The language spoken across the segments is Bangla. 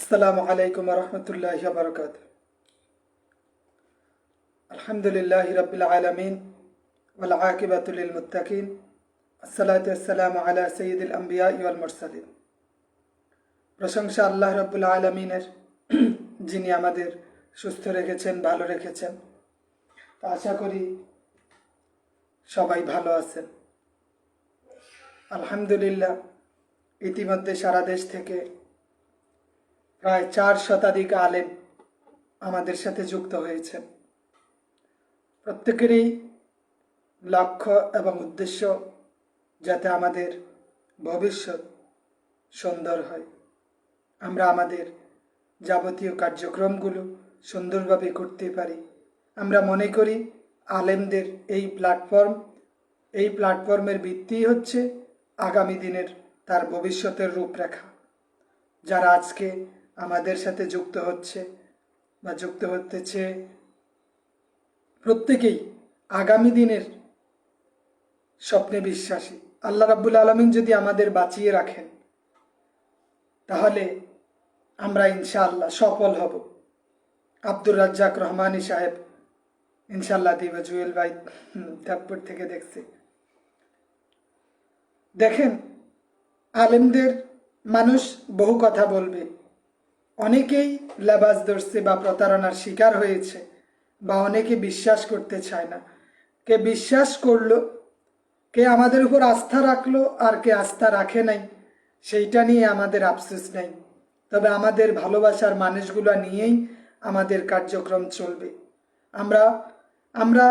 আসসালামু আলাইকুম রহমতুল্লাহ বরকাত আলহামদুলিল্লাহ রবিল আলমিন ওয়াল আকিবাতুল মুত্তাকিন। আসসালাতু আসসালামু আলা সঈদুল আম্বিয়া ইউল মুরসালিন। প্রশংসা আল্লাহ রব্বুল আলমিনের, যিনি আমাদের সুস্থ রেখেছেন, ভালো রেখেছেন। আশা করি সবাই ভালো আছেন। আলহামদুলিল্লাহ, ইতিমধ্যে সারা দেশ থেকে প্রায় চার শতাধিক আলেম আমাদের সাথে যুক্ত হয়েছে। প্রত্যেকেরই লক্ষ্য এবং উদ্দেশ্য যাতে আমাদের ভবিষ্যৎ সুন্দর হয়। আমরা আমাদের যাবতীয় কার্যক্রমগুলো সুন্দরভাবে করতে পারি। আমরা মনে করি আলেমদের এই প্ল্যাটফর্ম এই প্ল্যাটফর্মের ভিত্তি হচ্ছে আগামী দিনের তার ভবিষ্যতের রূপরেখা। যারা আজকে আমাদের সাথে যুক্ত হচ্ছে বা যুক্ত হতেছে প্রত্যেকেই আগামী দিনের স্বপ্নে বিশ্বাসী। আল্লাহ রাব্বুল আলমিন যদি আমাদের বাঁচিয়ে রাখেন, তাহলে আমরা ইনশাআল্লাহ সফল হব। আব্দুর রাজ্জাক রহমানী সাহেব ইনশাল্লাহ দিবা জুয়েল ভাই তারপর থেকে দেখছি। দেখেন, আলেমদের মানুষ বহু কথা বলবে। অনেকেই লেবাস ধরছে বা প্রতারণার শিকার হয়েছে বা অনেকে বিশ্বাস করতে চায় না। কে বিশ্বাস করল, কে আমাদের উপর আস্থা রাখল আর কে আস্থা রাখে নাই, সেইটা নিয়ে আমাদের আফসোস নেই। তবে আমাদের ভালোবাসার মানুষগুলো নিয়েই আমাদের কার্যক্রম চলবে। আমরা আমরা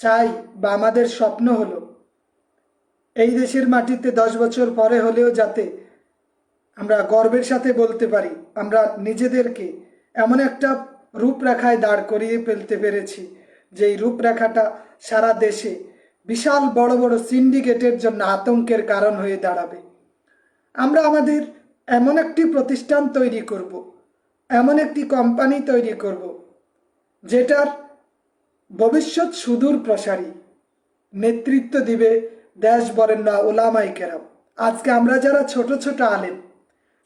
চাই বা আমাদের স্বপ্ন হলো, এই দেশের মাটিতে দশ বছর পরে হলেও যাতে আমরা গর্বের সাথে বলতে পারি, আমরা নিজেদেরকে এমন একটা রূপরেখায় দাঁড় করিয়ে ফেলতে পেরেছি যে এই রূপরেখাটা সারা দেশে বিশাল বড় বড় সিন্ডিকেটের জন্য আতঙ্কের কারণ হয়ে দাঁড়াবে। আমরা আমাদের এমন একটি প্রতিষ্ঠান তৈরি করব, এমন একটি কোম্পানি তৈরি করব, যেটার ভবিষ্যৎ সুদূর প্রসারী নেতৃত্ব দিবে দেশ বরেণ্য ওলামাই কেরাম। আজকে আমরা যারা ছোট ছোট আলেম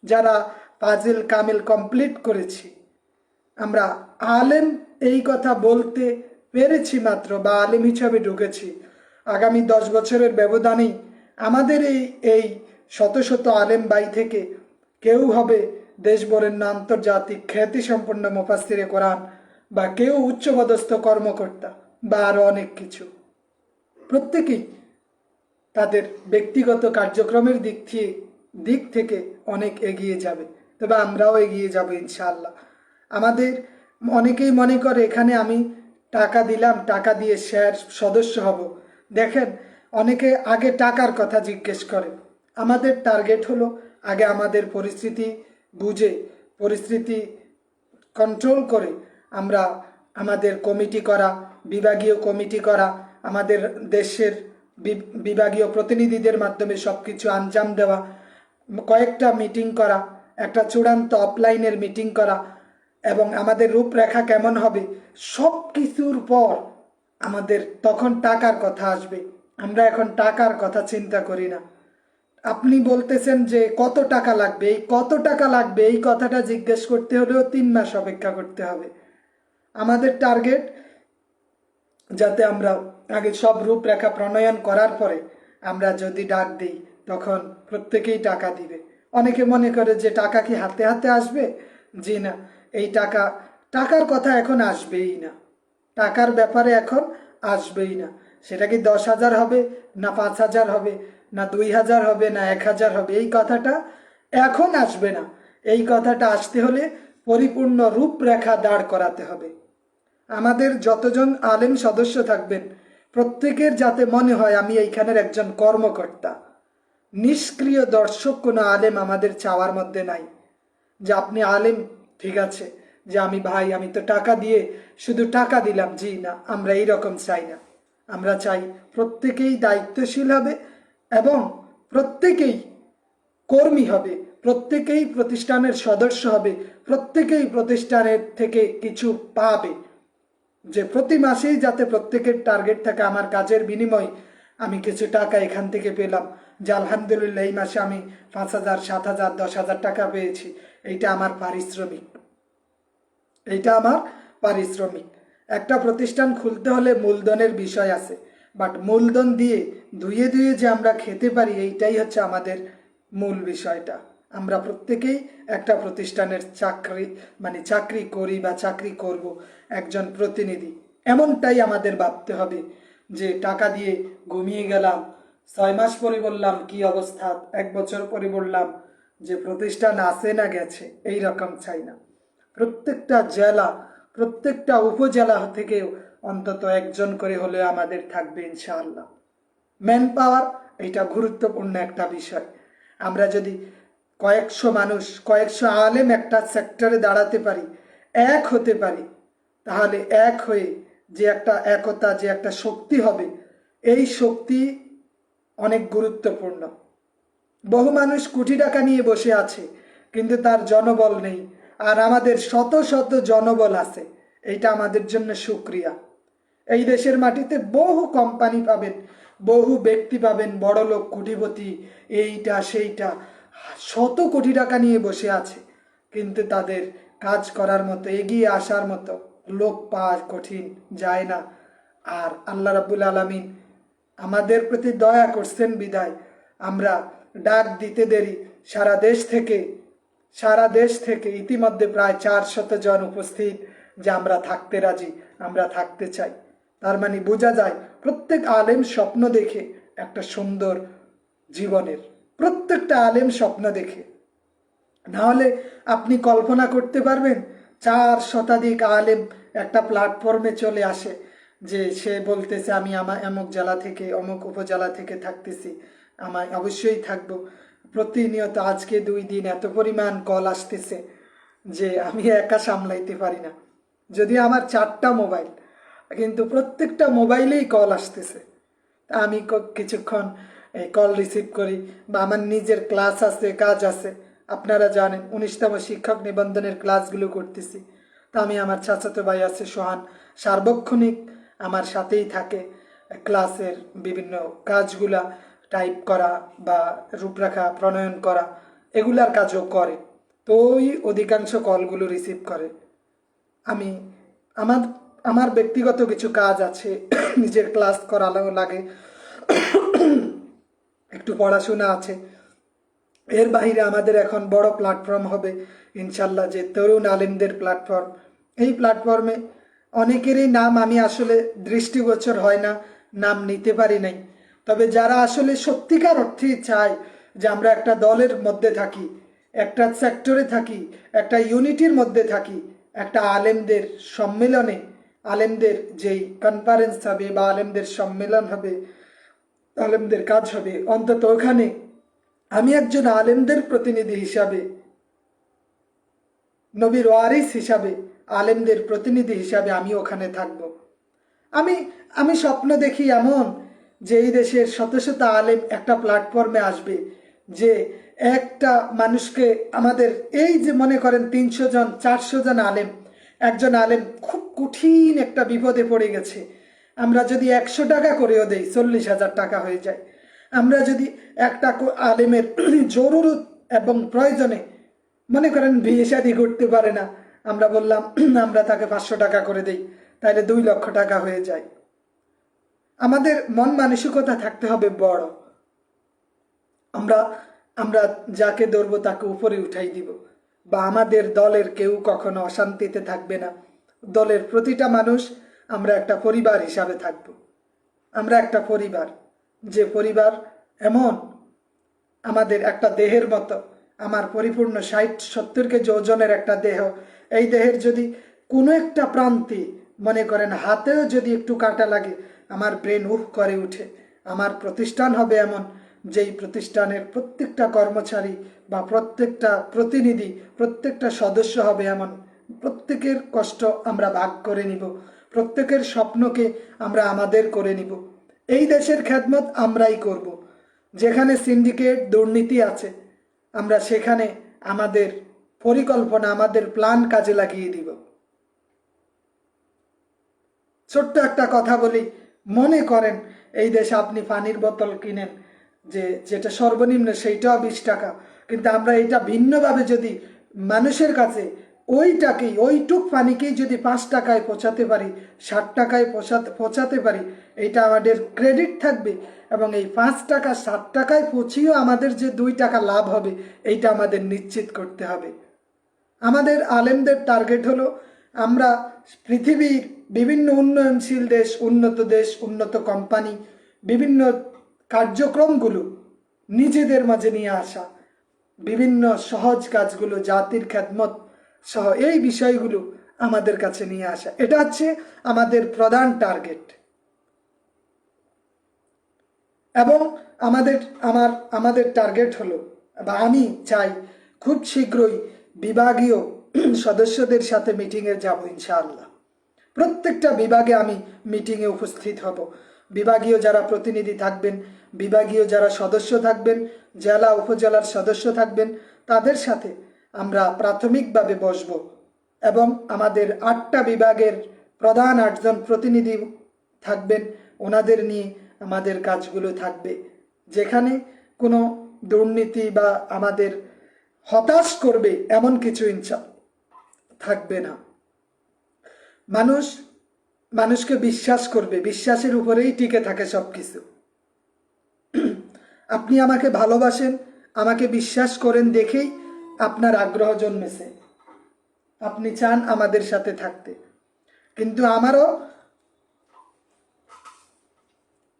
যারা পাজেল কামিল কমপ্লিট করেছি। আমরা আলেম এই কথা বলতে পেরেছি মাত্র বা আলেম হিসাবে ঢুকেছি। আগামী দশ বছরের ব্যবধানেই আমাদের এই এই শত শত আলেম বাই থেকে কেউ হবে দেশ বরেণ্য আন্তর্জাতিক খ্যাতিসম্পন্ন মুফাস্তিরে কোরআন বা কেউ উচ্চপদস্থ কর্মকর্তা বা আরও অনেক কিছু। প্রত্যেকেই তাদের ব্যক্তিগত কার্যক্রমের দিক থেকে দিক থেকে অনেক এগিয়ে যাবে। তবে আমরাও এগিয়ে যাব ইনশাআল্লাহ। আমাদের অনেকেই মনে করে, এখানে আমি টাকা দিলাম, টাকা দিয়ে শেয়ার সদস্য হব। দেখেন, অনেকে আগে টাকার কথা জিজ্ঞেস করে। আমাদের টার্গেট হলো আগে আমাদের পরিস্থিতি বুঝে, পরিস্থিতি কন্ট্রোল করে আমরা আমাদের কমিটি করা, বিভাগীয় কমিটি করা, আমাদের দেশের বিভাগীয় প্রতিনিধিদের মাধ্যমে সব কিছু আঞ্জাম দেওয়া কয়েকটা মিটিং করা, একটা চূড়ান্ত অফলাইনের মিটিং করা এবং আমাদের রূপরেখা কেমন হবে সব কিছুর পর আমাদের তখন টাকার কথা আসবে। আমরা এখন টাকার কথা চিন্তা করি না। আপনি বলতেছেন যে কত টাকা লাগবে, এই কত টাকা লাগবে, এই কথাটা জিজ্ঞেস করতে হলেও তিন মাস অপেক্ষা করতে হবে। আমাদের টার্গেট যাতে আমরা আগে সব রূপরেখা প্রণয়ন করার পরে আমরা যদি ডাক দিই তখন প্রত্যেকেই টাকা দিবে। অনেকে মনে করে যে টাকা কি হাতে হাতে আসবে? জি না, এই টাকা, টাকার কথা এখন আসবেই না। টাকার ব্যাপারে এখন আসবেই না। সেটা কি দশ হাজার হবে, না পাঁচ হাজার হবে, না দুই হাজার হবে, না এক হাজার হবে? এই কথাটা এখন আসবে না। এই কথাটা আসতে হলে পরিপূর্ণ রূপরেখা দাঁড় করাতে হবে। আমাদের যতজন আলেম সদস্য থাকবেন, প্রত্যেকের যাতে মনে হয় আমি এইখানের একজন কর্মকর্তা। নিষ্ক্রিয় দর্শক কোনো আলেম আমাদের চাওয়ার মধ্যে নাই। যে আপনি আলেম, ঠিক আছে। যে আমি ভাই, আমি তো টাকা দিয়ে শুধু টাকা দিলাম, জি না, আমরা এই রকম চাই না। আমরা চাই প্রত্যেকেই দায়িত্বশীল হবে এবং প্রত্যেকেই কর্মী হবে, প্রত্যেকেই প্রতিষ্ঠানের সদস্য হবে, প্রত্যেকেই প্রতিষ্ঠানের থেকে কিছু পাবে। যে প্রতি মাসেই যাতে প্রত্যেকের টার্গেট থাকে আমার কাজের বিনিময় আমি কিছু টাকা এখান থেকে পেলাম। যে আলহামদুলিল্লাহ এই মাসে আমি পাঁচ হাজার, সাত হাজার, দশ হাজার টাকা পেয়েছি। এইটা আমার পারিশ্রমিক। এইটা আমার পারিশ্রমিক। একটা প্রতিষ্ঠান খুলতে হলে মূলধনের বিষয় আছে। বাট মূলধন দিয়ে ধুয়ে ধুয়ে যে আমরা খেতে পারি, এইটাই হচ্ছে আমাদের মূল বিষয়টা। আমরা প্রত্যেকেই একটা প্রতিষ্ঠানের চাকরি মানে চাকরি করি বা চাকরি করব একজন প্রতিনিধি। এমনটাই আমাদের ভাবতে হবে যে টাকা দিয়ে ঘুমিয়ে গেলাম ছয় মাস পরে বললাম, কি অবস্থা? এক বছর পরে বললাম যে প্রতিষ্ঠান আছে না গেছে, এই রকম চাই না প্রত্যেকটা জেলা, প্রত্যেকটা উপজেলা থেকে অন্তত একজন করে হলে আমাদের থাকবে ইনশাআল্লাহ। ম্যান পাওয়ার, এটা গুরুত্বপূর্ণ একটা বিষয়। আমরা যদি কয়েকশো মানুষ, কয়েকশো আলেম একটা সেক্টরে দাঁড়াতে পারি, এক হতে পারি, তাহলে এক হয়ে যে একটা একতা, যে একটা শক্তি হবে, এই শক্তি অনেক গুরুত্বপূর্ণ। বহু মানুষ কোটি টাকা নিয়ে বসে আছে, কিন্তু তার জনবল নেই। আর আমাদের শত শত জনবল আছে এইটা আমাদের জন্য সুক্রিয়া। এই দেশের মাটিতে বহু কোম্পানি পাবেন, বহু ব্যক্তি পাবেন, বড় লোক, কোটিপতি, এইটা, সেইটা, শত কোটি টাকা নিয়ে বসে আছে। কিন্তু তাদের কাজ করার মতো, এগিয়ে আসার মতো লোক পাওয়া কঠিন, যায় না। আর আল্লাহ রাবুল আলমিন আমাদের প্রতি দয়া করছেন বিদায়। আমরা ডাক দিতে দেরি। সারা দেশ থেকে, সারা দেশ থেকে ইতিমধ্যে প্রায় চার জন উপস্থিত যে আমরা থাকতে রাজি, আমরা থাকতে চাই। তার মানে বোঝা যায় প্রত্যেক আলেম স্বপ্ন দেখে একটা সুন্দর জীবনের, প্রত্যেকটা আলেম স্বপ্ন দেখে। নাহলে আপনি কল্পনা করতে পারবেন, চার শতাধিক আলেম একটা প্ল্যাটফর্মে চলে আসে। যে সে বলতেছে, আমি আমার অমুক জেলা থেকে, অমুক উপজেলা থেকে থাকতেছি। আমায় অবশ্যই থাকব। প্রতিনিয়ত আজকে দুই দিন এত পরিমাণ কল আসতেছে যে আমি একা সামলাইতে পারি না। যদি আমার চারটা মোবাইল, কিন্তু প্রত্যেকটা মোবাইলেই কল আসতেছে। আমি কিছুক্ষণ কল রিসিভ করি বা আমার নিজের ক্লাস আছে, কাজ আছে। আপনারা জানেন, উনিশতম শিক্ষক নিবন্ধনের ক্লাসগুলো করতেছি। তা আমি আমার চাচাতো ভাই আছে সোহান, সার্বক্ষণিক আমার সাথেই থাকে। ক্লাসের বিভিন্ন কাজগুলা টাইপ করা বা রূপরেখা প্রণয়ন করা, এগুলার কাজও করে। তো ওই অধিকাংশ কলগুলো রিসিভ করে। আমি, আমার আমার ব্যক্তিগত কিছু কাজ আছে, নিজের ক্লাস করানো লাগে। একটু পড়াশোনা আছে। এর বাইরে আমাদের এখন বড় প্ল্যাটফর্ম হবে, ইনশাল্লাহ যে তরুণ আলিমদের প্ল্যাটফর্ম এই প্ল্যাটফর্মে অনেকেরই নাম আমি আসলে দৃষ্টিগোচর হয় না, নাম নিতে পারি নাই। তবে যারা আসলে সত্যিকার অর্থে চায় যে আমরা একটা দলের মধ্যে থাকি, একটা সেক্টরে থাকি, একটা ইউনিটির মধ্যে থাকি, একটা আলেমদের সম্মেলনে, আলেমদের যেই কনফারেন্স হবে বা আলেমদের সম্মেলন হবে, আলেমদের কাজ হবে, অন্তত ওখানে আমি একজন আলেমদের প্রতিনিধি হিসাবে, নবীর ওয়ারিস হিসাবে আলেমদের প্রতিনিধি হিসাবে আমি ওখানে থাকব। আমি আমি স্বপ্ন দেখি এমন যে এই দেশের শত শত আলেম একটা প্ল্যাটফর্মে আসবে যে একটা মানুষকে আমাদের এই যে মনে করেন তিনশো জন, চারশো জন আলেম, একজন আলেম খুব কঠিন একটা বিপদে পড়ে গেছে। আমরা যদি একশো টাকা করেও দেই, চল্লিশ হাজার টাকা হয়ে যায়। আমরা যদি একটা আলেমের জরুরত এবং প্রয়োজনে মনে করেন বিয়ে শাদি করতে পারে না আমরা বললাম আমরা তাকে পাঁচশো টাকা করে দেই তাহলে দুই লক্ষ টাকা হয়ে যায়। আমাদের মন মানসিকতা থাকতে হবে বড়। আমরা আমরা যাকে ধরবো তাকে উপরে উঠাই দিব। বা আমাদের দলের কেউ কখনো অশান্তিতে থাকবে না। দলের প্রতিটা মানুষ আমরা একটা পরিবার হিসাবে থাকব। আমরা একটা পরিবার। যে পরিবার এমন, আমাদের একটা দেহের মতো, আমার পরিপূর্ণ ষাট সত্তর কেজি ওজনের একটা দেহ এই দেহের যদি কোনো একটা প্রান্তে মনে করেন, হাতেও যদি একটু কাটা লাগে, আমার ব্রেন উহ করে উঠে। আমার প্রতিষ্ঠান হবে এমন, যেই প্রতিষ্ঠানের প্রত্যেকটা কর্মচারী বা প্রত্যেকটা প্রতিনিধি, প্রত্যেকটা সদস্য হবে এমন। প্রত্যেকের কষ্ট আমরা ভাগ করে নিব, প্রত্যেকের স্বপ্নকে আমরা আমাদের করে নিব। এই দেশের খেদমত আমরাই করব। যেখানে সিন্ডিকেট দুর্নীতি আছে, আমরা সেখানে আমাদের পরিকল্পনা আমাদের প্ল্যান কাজে লাগিয়ে দিব। ছোট্ট একটা কথা বলি, মনে করেন এই দেশে আপনি পানির বোতল কিনেন, যে যেটা সর্বনিম্ন সেইটাও বিশ টাকা, কিন্তু আমরা এটা ভিন্নভাবে যদি মানুষের কাছে ওইটাকেই, ওইটুক পানিকেই যদি পাঁচ টাকায় পৌঁছাতে পারি, ষাট টাকায় পৌঁছাতে পৌঁছাতে পারি এইটা আমাদের ক্রেডিট থাকবে এবং এই পাঁচ টাকা, ষাট টাকায় পৌঁছিয়েও আমাদের যে দুই টাকা লাভ হবে, এইটা আমাদের নিশ্চিত করতে হবে। আমাদের আলেমদের টার্গেট হলো আমরা পৃথিবীর বিভিন্ন উন্নয়নশীল দেশ, উন্নত দেশ, উন্নত কোম্পানি বিভিন্ন কার্যক্রমগুলো নিজেদের মাঝে নিয়ে আসা, বিভিন্ন সহজ কাজগুলো, জাতির খ্যাতমত সহ এই বিষয়গুলো আমাদের কাছে নিয়ে আসা। এটা হচ্ছে আমাদের প্রধান টার্গেট এবং আমাদের, আমার, আমাদের টার্গেট হলো, বা আমি চাই খুব শীঘ্রই বিভাগীয় সদস্যদের সাথে মিটিংয়ে যাব ইনশাআল্লাহ। প্রত্যেকটা বিভাগে আমি মিটিংয়ে উপস্থিত হব। বিভাগীয় যারা প্রতিনিধি থাকবেন, বিভাগীয় যারা সদস্য থাকবেন, জেলা, উপজেলার সদস্য থাকবেন, তাদের সাথে আমরা প্রাথমিকভাবে বসব এবং আমাদের আটটা বিভাগের প্রধান আটজন প্রতিনিধি থাকবেন, ওনাদের নিয়ে আমাদের কাজগুলো থাকবে। যেখানে কোনো দুর্নীতি বা আমাদের হতাশ করবে এমন কিছু ইনসা থাকবে না। মানুষ, মানুষকে বিশ্বাস করবে, বিশ্বাসের উপরেই টিকে থাকে সব কিছু আপনি আমাকে ভালোবাসেন, আমাকে বিশ্বাস করেন দেখেই আপনার আগ্রহ জন্মেছে। আপনি চান আমাদের সাথে থাকতে। কিন্তু আমারও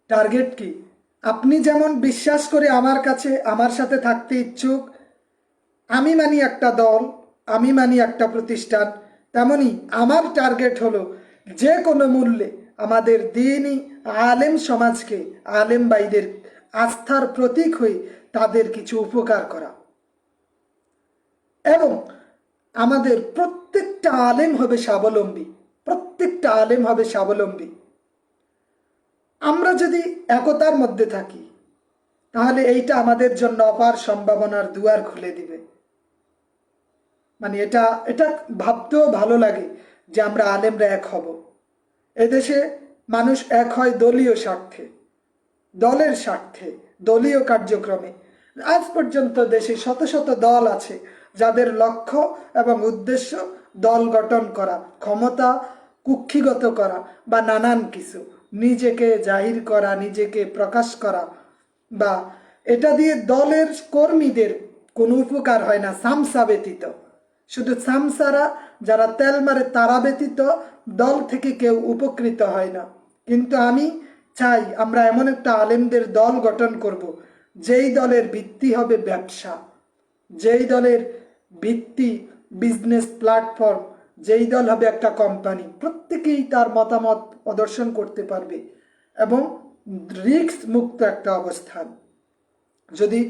টার্গেট কি? আপনি যেমন বিশ্বাস করে আমার কাছে, আমার সাথে থাকতে ইচ্ছুক আমি মানি একটা দল, আমি মানি একটা প্রতিষ্ঠান, তেমনি আমার টার্গেট হলো যে কোনো মূল্যে আমাদের দিনই আলেম সমাজকে, আলেম বাইদের আস্থার প্রতীক হয়ে তাদের কিছু উপকার করা। এবং আমাদের প্রত্যেকটা আলেম হবে স্বাবলম্বী, প্রত্যেকটা আলেম হবে স্বাবলম্বী। আমরা যদি একতার মধ্যে থাকি, তাহলে এইটা আমাদের জন্য অপার সম্ভাবনার দুয়ার খুলে দিবে। মানে এটা এটা ভাবতেও ভালো লাগে যে আমরা আলেমরা এক হব। এদেশে মানুষ এক হয় দলীয় স্বার্থে, দলের স্বার্থে, দলীয় কার্যক্রমে। আজ পর্যন্ত দেশে শত শত দল আছে যাদের লক্ষ্য এবং উদ্দেশ্য দল গঠন করা, ক্ষমতা কুক্ষিগত করা বা নানান কিছু, নিজেকে জাহির করা, নিজেকে প্রকাশ করা বা এটা দিয়ে দলের কর্মীদের কোনো উপকার হয় না সামসা ব্যতীত শুধু সামসারা যারা তেল মারে তারা ব্যতীত দল থেকে কেউ উপকৃত হয় না। কিন্তু আমি চাই আমরা এমন একটা আলেমদের দল গঠন করব, যেই দলের ভিত্তি হবে ব্যবসা, যেই দলের ভিত্তি বিজনেস প্ল্যাটফর্ম, যেই দল হবে একটা কোম্পানি। প্রত্যেকেই তার মতামত প্রদর্শন করতে পারবে এবং রিস্ক মুক্ত একটা অবস্থান। যদি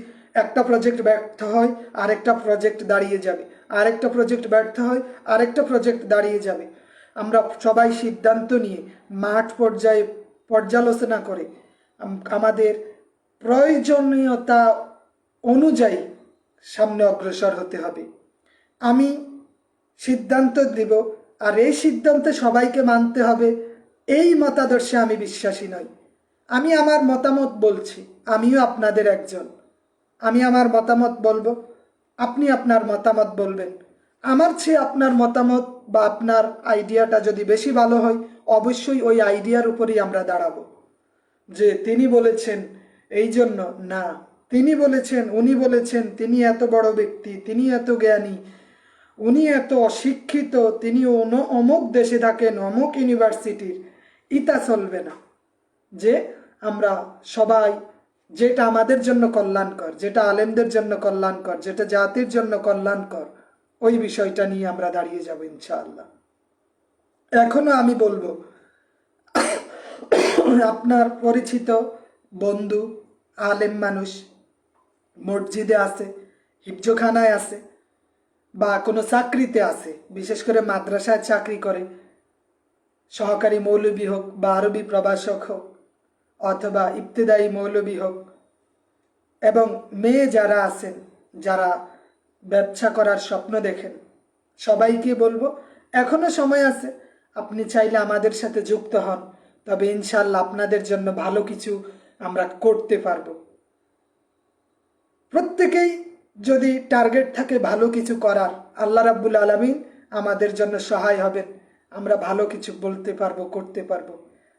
একটা প্রজেক্ট ব্যর্থ হয়, আরেকটা প্রজেক্ট দাঁড়িয়ে যাবে। আরেকটা প্রজেক্ট ব্যর্থ হয়, আরেকটা প্রজেক্ট দাঁড়িয়ে যাবে। আমরা সবাই সিদ্ধান্ত নিয়ে মাঠ পর্যায়ে পর্যালোচনা করে আমাদের প্রয়োজনীয়তা অনুযায়ী সামনে অগ্রসর হতে হবে। আমি সিদ্ধান্ত দিব, আর এই সিদ্ধান্তে সবাইকে মানতে হবে, এই মতাদর্শে আমি বিশ্বাসী নই। আমি আমার মতামত বলছি, আমিও আপনাদের একজন। আমি আমার মতামত বলব আপনি আপনার মতামত বলবেন। আমার চেয়ে আপনার মতামত বা আপনার আইডিয়াটা যদি বেশি ভালো হয়, অবশ্যই ওই আইডিয়ার উপরেই আমরা দাঁড়াবো। যে তিনি বলেছেন এই জন্য, না। তিনি বলেছেন, উনি বলেছেন, তিনি এত বড় ব্যক্তি, তিনি এত জ্ঞানী, উনি এত অশিক্ষিত, তিনি অমুক দেশে থাকেন, অমুক ইউনিভার্সিটির। ইতা চলবে না। যে আমরা সবাই যেটা আমাদের জন্য কল্যাণকর, যেটা আলেমদের জন্য কল্যাণকর, যেটা জাতির জন্য কল্যাণকর, ওই বিষয়টা নিয়ে আমরা দাঁড়িয়ে যাব ইনশাআল্লাহ। এখনও আমি বলব, আপনার পরিচিত বন্ধু, আলেম মানুষ মসজিদে আছে, হিফজোখানায় আছে, বা কোনো চাকরিতে আছে, বিশেষ করে মাদ্রাসায় চাকরি করে, সহকারী মৌলবী হোক বা আরবি প্রভাষক হোক অথবা ইবতেদায়ী মৌলবী হোক। এবং মেয়ে যারা আছেন, যারা ব্যবসা করার স্বপ্ন দেখেন, সবাইকে বলব, এখনও সময় আছে, আপনি চাইলে আমাদের সাথে যুক্ত হন। তবে ইনশাল্লাহ আপনাদের জন্য ভালো কিছু আমরা করতে পারব। প্রত্যেকেই যদি টার্গেট থাকে ভালো কিছু করার, আল্লাহ রাব্বুল আলমিন আমাদের জন্য সহায় হবেন। আমরা ভালো কিছু বলতে পারব, করতে পারব।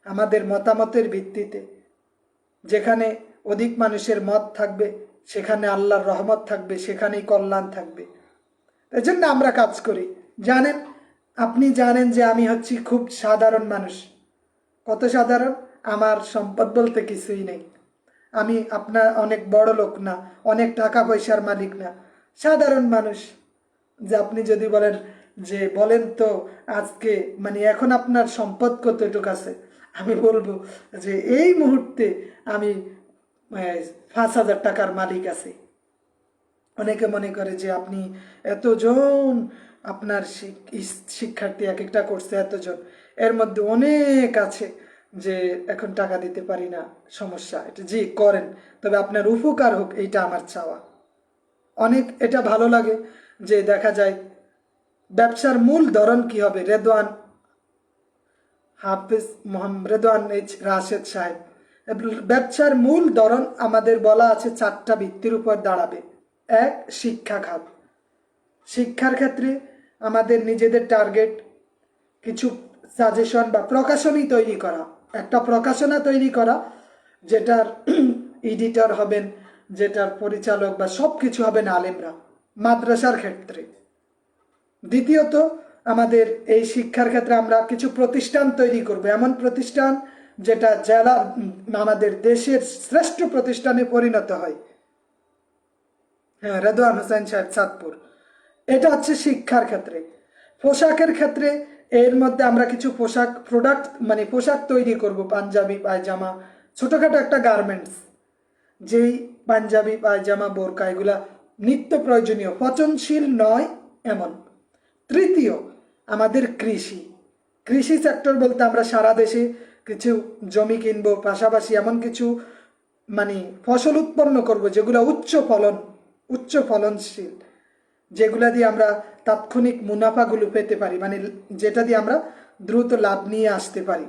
আমাদের মতামতের ভিত্তিতে। যেখানে অধিক মানুষের মত থাকবে, সেখানে আল্লাহর রহমত থাকবে, সেখানেই কল্যাণ থাকবে। এই জন্য আমরা কাজ করি। জানেন, আপনি জানেন যে আমি হচ্ছি খুব সাধারণ মানুষ। কত সাধারণ? আমার সম্পদ বলতে কিছুই নেই। আমি আপনার অনেক বড় লোক না, অনেক টাকা পয়সার মালিক না। সাধারণ মানুষ। যে আপনি যদি বলেন যে, বলেন তো আজকে মানে এখন আপনার সম্পদ কতটুকু আছে? আমি বলব যে, এই মুহূর্তে আমি পাঁচ হাজার টাকার মালিক আছি। অনেকে মনে করে যে আপনি এতজন আপনার শিক্ষার্থী এক একটা করছে এতজন। এর মধ্যে অনেক আছে যে এখন টাকা দিতে পারি না, সমস্যা। এটা জি, করেন। তবে আপনার উপকার হোক, এইটা আমার চাওয়া। অনেক, এটা ভালো লাগে যে দেখা যায় ব্যবসার মূল ধরন কি হবে? রেদওয়ান হাফিজ মোহাম্মদ রেদওয়ান এইচ রাশেদ সাহেব। ব্যবসার মূল ধরন আমাদের বলা আছে চারটা ভিত্তির উপর দাঁড়াবে। এক, শিক্ষা খাত। শিক্ষার ক্ষেত্রে আমাদের নিজেদের টার্গেট কিছু সাজেশন বা প্রকাশনী তৈরি করা। একটা প্রকাশনা তৈরি করা, যেটার এডিটর হবেন, যেটার পরিচালক বা সব কিছু হবেন আলেমরা, মাদ্রাসার ক্ষেত্রে। দ্বিতীয়ত, আমাদের এই শিক্ষার ক্ষেত্রে আমরা কিছু প্রতিষ্ঠান তৈরি করব। এমন প্রতিষ্ঠান যেটা জেলা আমাদের দেশের শ্রেষ্ঠ প্রতিষ্ঠানে পরিণত হয়। হ্যাঁ রেদওয়ান হোসেন সাহেব চাঁদপুর এটা হচ্ছে শিক্ষার ক্ষেত্রে। পোশাকের ক্ষেত্রে এর মধ্যে আমরা কিছু পোশাক প্রোডাক্ট মানে পোশাক তৈরি করব, পাঞ্জাবি, পায়জামা, ছোটোখাটো একটা গার্মেন্টস যেই পাঞ্জাবি, পায়জামা, বোরকা, এগুলা নিত্য প্রয়োজনীয়, পচনশীল নয় এমন। তৃতীয়, আমাদের কৃষি। কৃষি সেক্টর বলতে আমরা সারা দেশে কিছু জমি কিনবো, পাশাপাশি এমন কিছু মানে ফসল উৎপন্ন করব যেগুলো উচ্চ ফলন, উচ্চ ফলনশীল, যেগুলা দিয়ে আমরা তাৎক্ষণিক মুনাফাগুলো পেতে পারি মানে যেটা দিয়ে আমরা দ্রুত লাভ নিয়ে আসতে পারি।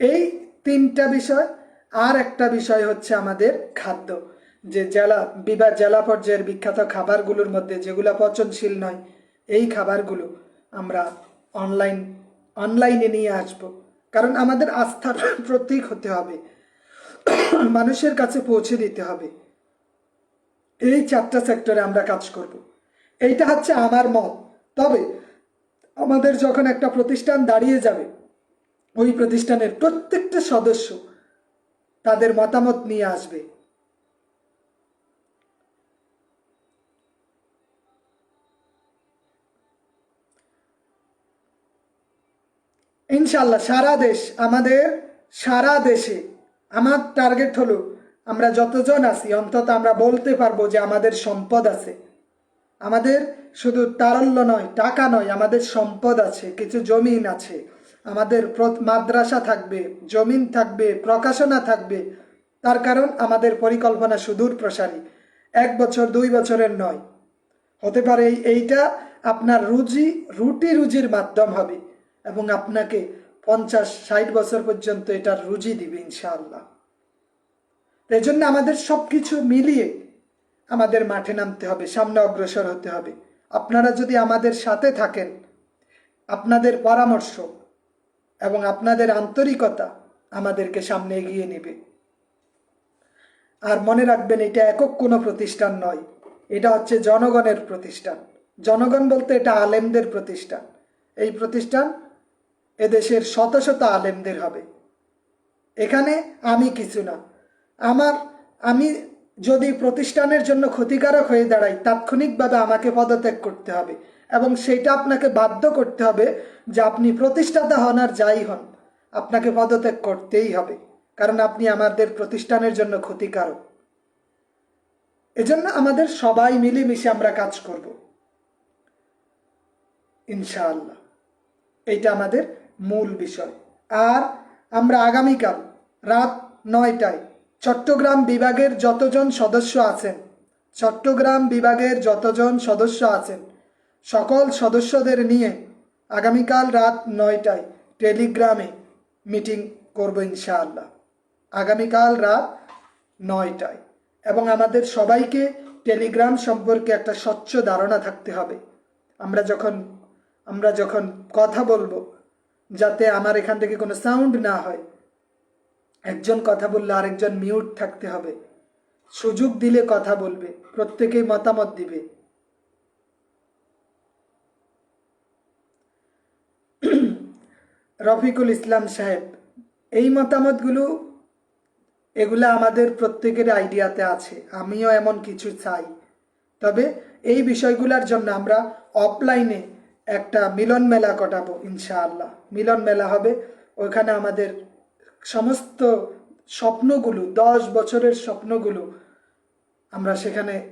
এই তিনটা বিষয়, আর একটা বিষয় হচ্ছে আমাদের খাদ্য, যে জেলা, বিভাগ জেলা পর্যায়ের বিখ্যাত খাবারগুলোর মধ্যে যেগুলো পচনশীল নয়, এই খাবারগুলো আমরা অনলাইন অনলাইনে নিয়ে আসব। কারণ আমাদের আস্থার প্রতীক হতে হবে। মানুষের কাছে পৌঁছে দিতে হবে। এই চারটা সেক্টরে আমরা কাজ করব। এইটা হচ্ছে আমার মত। তবে আমাদের যখন একটা প্রতিষ্ঠান দাঁড়িয়ে যাবে, ওই প্রতিষ্ঠানের প্রত্যেকটা সদস্য তাদের মতামত নিয়ে আসবে। ইনশাল্লাহ সারা দেশ, আমাদের সারা দেশে, আমার টার্গেট হলো আমরা যতজন আছি, অন্তত আমরা বলতে পারব যে আমাদের সম্পদ আছে। আমাদের শুধু তারল্য নয়, টাকা নয়, আমাদের সম্পদ আছে, কিছু জমিন আছে। আমাদের মাদ্রাসা থাকবে, জমিন থাকবে, প্রকাশনা থাকবে। তার কারণ আমাদের পরিকল্পনা সুদূর প্রসারী, এক বছর, দুই বছরের নয়। হতে পারে এইটা আপনার রুজি, রুটি রুজির মাধ্যম হবে। এবং আপনাকে পঞ্চাশ, ষাট বছর পর্যন্ত এটার রুজি দিবে, ইনশাআল্লাহ। এই জন্য আমাদের সব কিছু মিলিয়ে আমাদের মাঠে নামতে হবে, সামনে অগ্রসর হতে হবে। আপনারা যদি আমাদের সাথে থাকেন, আপনাদের পরামর্শ এবং আপনাদের আন্তরিকতা আমাদেরকে সামনে এগিয়ে নেবে। আর মনে রাখবেন, এটা একক কোনো প্রতিষ্ঠান নয়, এটা হচ্ছে জনগণের প্রতিষ্ঠান। জনগণ বলতে এটা আলেমদের প্রতিষ্ঠান। এই প্রতিষ্ঠান এদেশের শত শত আলেমদের হবে। এখানে আমি কিছু না। আমার, আমি যদি প্রতিষ্ঠানের জন্য ক্ষতিকারক হয়ে দাঁড়াই, তাৎক্ষণিকভাবে আমাকে পদত্যাগ করতে হবে এবং সেটা আপনাকে বাধ্য করতে হবে যে আপনি প্রতিষ্ঠাতা হন আর যাই হন, আপনাকে পদত্যাগ করতেই হবে, কারণ আপনি আমাদের প্রতিষ্ঠানের জন্য ক্ষতিকারক। এজন্য আমাদের সবাই মিলেমিশে আমরা কাজ করব। ইনশাআল্লাহ। এইটা আমাদের মূল বিষয়। আর আমরা আগামীকাল রাত নয়টায় চট্টগ্রাম বিভাগের যতজন সদস্য আছেন, চট্টগ্রাম বিভাগের যতজন সদস্য আছেন, সকল সদস্যদের নিয়ে আগামীকাল রাত নয়টায় টেলিগ্রামে মিটিং করব ইনশাআল্লাহ। আগামীকাল রাত নয়টায়। এবং আমাদের সবাইকে টেলিগ্রাম সম্পর্কে একটা স্বচ্ছ ধারণা থাকতে হবে। আমরা যখন আমরা যখন কথা বলব যাতে আমার এখান থেকে কোনো সাউন্ড না হয়। একজন কথা বললে আরেকজন মিউট থাকতে হবে। সুযোগ দিলে কথা বলবে, প্রত্যেকেই মতামত দিবে। রফিকুল ইসলাম সাহেব, এই মতামতগুলো, এগুলা আমাদের প্রত্যেকের আইডিয়াতে আছে, আমিও এমন কিছু চাই। তবে এই বিষয়গুলোর জন্য আমরা অফলাইনে একটা মিলন মেলা কটাবো, ইনশাআল্লাহ। মিলন মেলা হবে। ওখানে আমাদের সমস্ত স্বপ্নগুলো, দশ বছরের স্বপ্নগুলো, আমরা সেখানে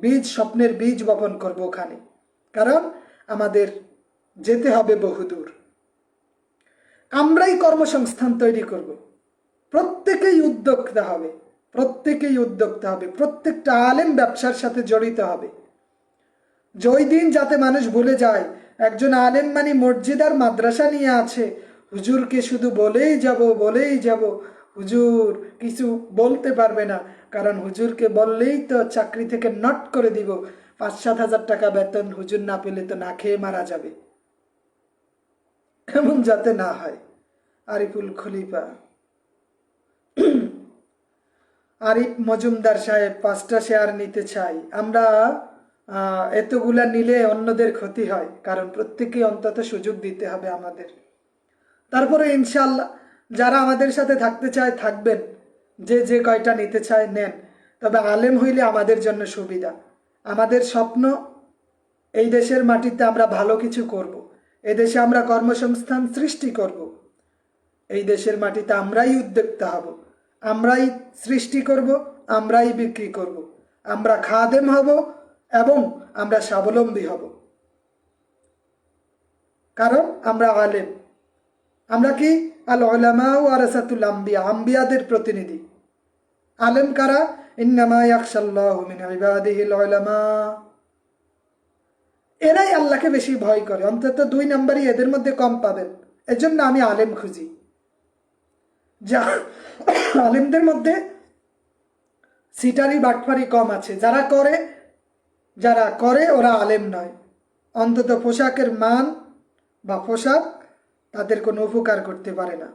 বীজ, স্বপ্নের বীজ বপন করব ওখানে। কারণ আমাদের যেতে হবে বহুদূর। আমরাই কর্মসংস্থান তৈরি করব। প্রত্যেকেই উদ্যোক্তা হবে, প্রত্যেকেই উদ্যোক্তা হবে, প্রত্যেকটা আলেম ব্যবসার সাথে জড়িত হবে। যে দিন যাতে মানুষ ভুলে যায় একজন আলেম মানে মসজিদ আর মাদ্রাসা নিয়ে আছে। হুজুরকে শুধু বলেই যাব বলেই যাব। হুজুর কিছু বলতে পারবে না, কারণ হুজুরকে বললেই তো চাকরি থেকে নট করে দিব। পাঁচ সাত হাজার টাকা বেতন হুজুর না পেলে তো না খেয়ে মারা যাবে। এমন যাতে না হয়? আরিফুল খলিফা। আরিফ মজুমদার সাহেব, পাঁচটা শেয়ার নিতে চাই। আমরা এতগুলা নিলে অন্যদের ক্ষতি হয়, কারণ প্রত্যেকেই অন্তত সুযোগ দিতে হবে আমাদের। তারপরে ইনশাল্লাহ যারা আমাদের সাথে থাকতে চায়, থাকবেন। যে যে কয়টা নিতে চায়, নেন। তবে আলেম হইলে আমাদের জন্য সুবিধা। আমাদের স্বপ্ন, এই দেশের মাটিতে আমরা ভালো কিছু করব। এদেশে আমরা কর্মসংস্থান সৃষ্টি করব। এই দেশের মাটিতে আমরাই উদ্যোক্তা হব। আমরাই সৃষ্টি করব, আমরাই বিক্রি করব। আমরা খাদেম হব এবং আমরা স্বাবলম্বী হব। কারণ আমরা আলেম। আমরা কি? আল ওলামা ও আরাসাতুল আম্বিয়া, আম্বিয়াদের প্রতিনিধি। আলেম কারা? ইন্নামা এরাই আল্লাহকে বেশি ভয় করে। অন্তত দুই নাম্বারই এদের মধ্যে কম পাবেন। এজন্য আমি আলেম খুঁজি। যা আলেমদের মধ্যে সিটারি বাটফারি কম আছে। যারা করে যারা করে ওরা আলেম নয়। অন্তত পোশাকের মান বা পোশাক তাদের কোনো উপকার করতে পারে না।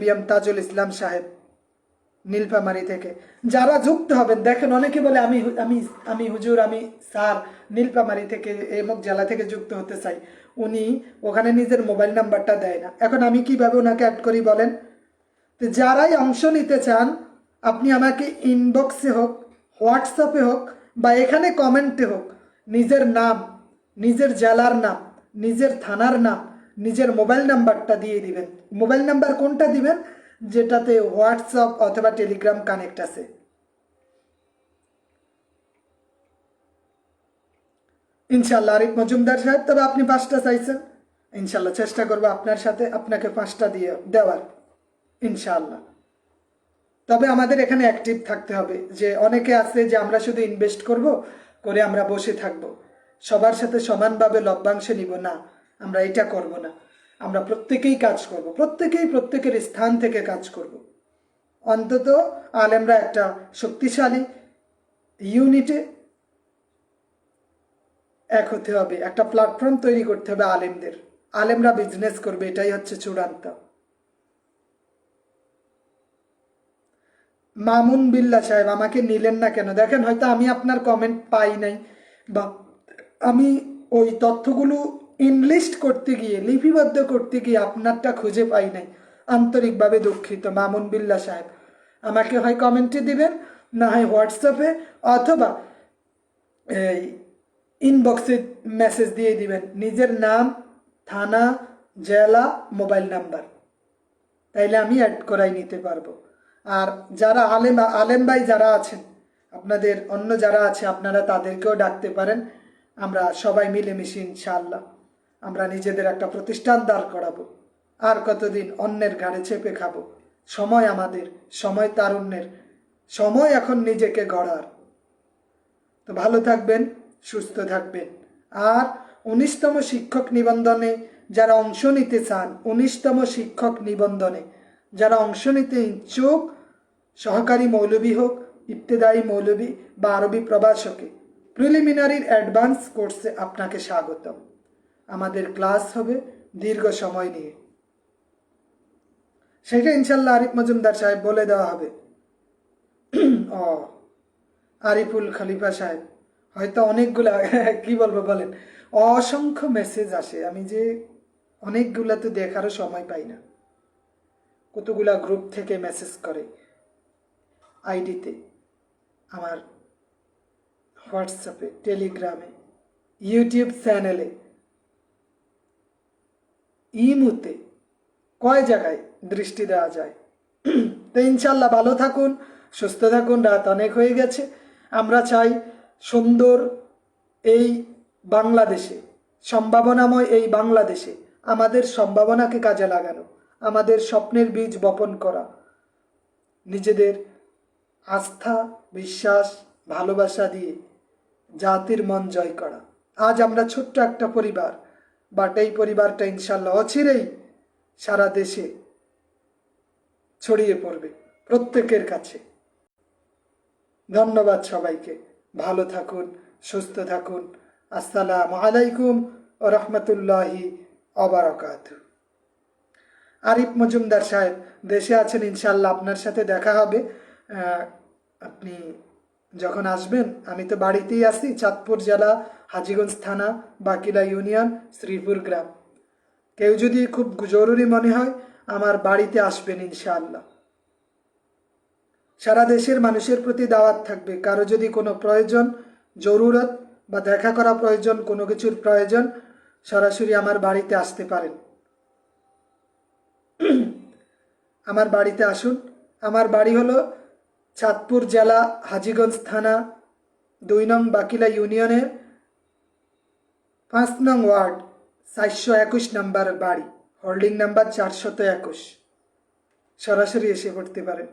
বি এম তাজুল ইসলাম সাহেব, নীলফামারি থেকে। যারা যুক্ত হবেন, দেখেন অনেকে বলে, আমি আমি আমি হুজুর, আমি স্যার। নীলফামারি থেকে এমক জেলা থেকে যুক্ত হতে চাই। উনি ওখানে নিজের মোবাইল নাম্বারটা দেয় না। এখন আমি কীভাবে ওনাকে অ্যাড করি বলেন? তো যারাই অংশ নিতে চান, আপনি আমাকে ইনবক্সে হোক, হোয়াটসঅ্যাপে হোক বা এখানে কমেন্টে হোক, নিজের নাম, নিজের জেলার নাম, নিজের থানার নাম, নিজের মোবাইল নাম্বারটা দিয়ে দিবেন। মোবাইল নাম্বার কোনটা দিবেন? যেটাতে হোয়াটসঅ্যাপ অথবা টেলিগ্রাম কানেক্ট আছে। ইনশাল্লাহ আরিফ মজুমদার সাহেব, তবে আপনি পাঁচটা চাইছেন। ইনশাল্লাহ চেষ্টা করব আপনার সাথে আপনাকে পাঁচটা দিয়ে দেওয়ার। ইনশাআল্লাহ। তবে আমাদের এখানে অ্যাক্টিভ থাকতে হবে যে অনেকে আছে যে আমরা শুধু ইনভেস্ট করব, করে আমরা বসে থাকব। সবার সাথে সমানভাবে লভ্যাংশ নিব, না, আমরা এটা করব না। আমরা প্রত্যেকেই কাজ করব, প্রত্যেকেই প্রত্যেকের স্থান থেকে কাজ করব। অন্তত আলেমরা একটা শক্তিশালী ইউনিটে এক হতে হবে, একটা প্ল্যাটফর্ম তৈরি করতে হবে আলেমদের। আলেমরা বিজনেস করবে, এটাই হচ্ছে চূড়ান্ত। মামুন বিল্লা সাহেব, আমাকে নিলেন না কেন? দেখেন, হয়তো আমি আপনার কমেন্ট পাই নাই। বা আমি ওই তথ্যগুলো ইনলিস্ট করতে গিয়ে, লিপিবদ্ধ করতে গিয়ে আপনারটা খুঁজে পাই নাই। আন্তরিকভাবে দুঃখিত, মামুন বিল্লা সাহেব। আমাকে হয় কমেন্টে দিবেন, না হয় হোয়াটসঅ্যাপে অথবা এই ইনবক্সে মেসেজ দিয়ে দিবেন। নিজের নাম, থানা, জেলা মোবাইল নাম্বার তাইলে আমি অ্যাড করাই নিতে পারব। আর যারা আলেম আলেম ভাই যারা আছেন, আপনাদের অন্য যারা আছে, আপনারা তাদেরকেও ডাকতে পারেন। আমরা সবাই মিলেমিশে ইনশাআল্লাহ আমরা নিজেদের একটা প্রতিষ্ঠান দাঁড় করাবো। আর কতদিন অন্যের ঘাড়ে চেপে খাব? সময় আমাদের, সময় তারুণ্যের, সময় এখন নিজেকে গড়ার। তো ভালো থাকবেন, সুস্থ থাকবেন। আর উনিশতম শিক্ষক নিবন্ধনে যারা অংশ নিতে চান, উনিশতম শিক্ষক নিবন্ধনে যারা অংশ নিতে ইচ্ছুক, সহকারী মৌলবী হোক, ইবতেদায়ী মৌলবী বা আরবি প্রভাষকে, প্রিলিমিনারির অ্যাডভান্স কোর্সে আপনাকে স্বাগতম। আমাদের ক্লাস হবে দীর্ঘ সময় নিয়ে। সেটা ইনশাল্লাহ আরিফ মজুমদার সাহেব বলে দেওয়া হবে। ও, আরিফুল খলিফা সাহেব, হয়তো অনেকগুলা, কি বলব বলেন, অসংখ্য মেসেজ আসে। আমি যে অনেকগুলা তো দেখারও সময় পাই না। কতগুলা গ্রুপ থেকে মেসেজ করে? আইডিতে আমার হোয়াটসঅ্যাপে টেলিগ্রামে ইউটিউব চ্যানেলে ইমুতে কয় জায়গায় দৃষ্টি দেওয়া যায়? তো ইনশাল্লাহ ভালো থাকুন, সুস্থ থাকুন, রাত অনেক হয়ে গেছে। আমরা চাই সুন্দর এই বাংলাদেশে, সম্ভাবনাময় এই বাংলাদেশে, আমাদের সম্ভাবনাকে কাজে লাগানো। আমাদের স্বপ্নের বীজ বপন করা। নিজেদের আস্থা, বিশ্বাস, ভালোবাসা দিয়ে জাতির মন জয় করা। আজ আমরা ছোট্ট একটা পরিবার বাট এই পরিবারটা ইনশাল্লাহ অচিরেই সারা দেশে ছড়িয়ে পড়বে, প্রত্যেকের কাছে। ধন্যবাদ সবাইকে। ভালো থাকুন, সুস্থ থাকুন। আসসালামু আলাইকুম ও রহমতুল্লাহি অবরাকাত আরিফ মজুমদার সাহেব, দেশে আছেন ইনশাল্লাহ আপনার সাথে দেখা হবে। আপনি যখন আসবেন, আমি তো বাড়িতেই আছি, চাঁদপুর জেলা, হাজিগঞ্জ থানা, বাকিলা ইউনিয়ন, শ্রীপুর গ্রাম। কেউ যদি খুব জরুরি মনে হয়, আমার বাড়িতে আসবেন, ইনশাআল্লাহ। সারা দেশের মানুষের প্রতি দাওয়াত থাকবে। কারও যদি কোনো প্রয়োজন, জরুরত বা দেখা করা প্রয়োজন, কোনো কিছুর প্রয়োজন, সরাসরি আমার বাড়িতে আসতে পারেন। আমার বাড়িতে আসুন। আমার বাড়ি হলো চাঁদপুর জেলা হাজিগঞ্জ থানা, দুই নং বাকিলা ইউনিয়নের পাঁচ নং ওয়ার্ড, চারশো একুশ নাম্বার বাড়ি, হোল্ডিং নাম্বার চারশত একুশ। সরাসরি এসে পড়তে পারেন।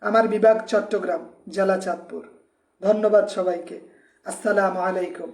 আমার বিভাগ চট্টগ্রাম, জেলা চাঁদপুর। ধন্যবাদ সবাইকে। আসসালামু আলাইকুম।